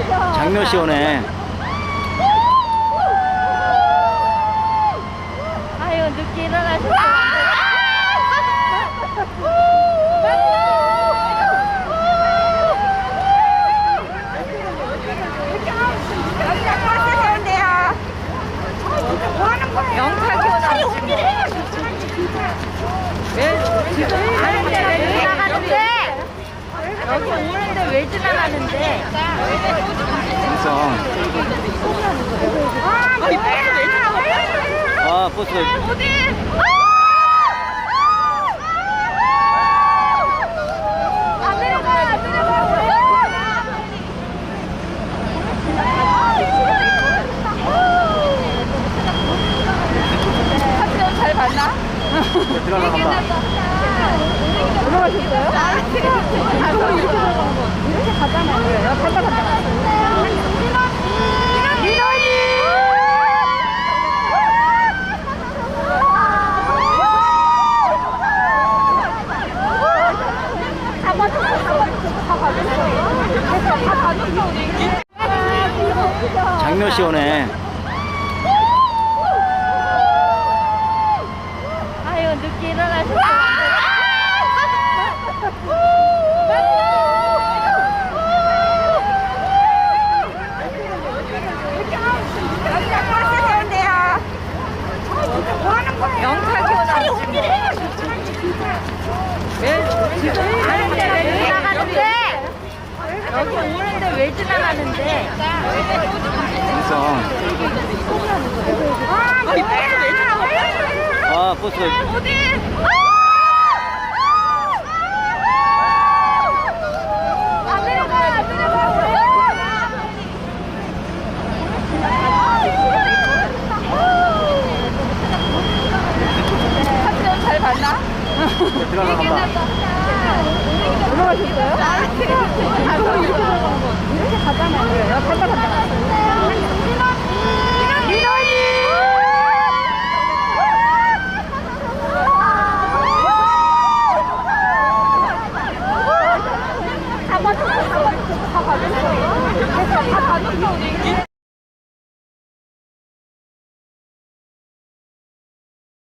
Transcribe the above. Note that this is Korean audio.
장면시 오네. 아유 늦게 일어나셨어. 영탁이 오나 왜 지금 가는데 왜 지나가는데? 여기 오는데 왜 지나가는데? 음성. 아, 버스가. 어디? 안 내려가, 안 내려가. 학교 잘 봤나? 들어가 간다. 들어가셨어요? 아, 이렇게 들어가는 거. 이렇게 가잖아요. 간다, 간다. 민원이! 장면시 오네. 아유 늦게 일어나셨어. 영탁이 오나 왜 지금 가는데 왜 지나가는데? 여기 오 왜 지나가는데? 음성. 아, 버스가. 안 내려가, 안 내려가. 잘 봤나? 들어가 간다. 들어가셨어요? 아, 이렇게 들어가는 거. 간다. 민원이! 다 봤어, 다 봤어.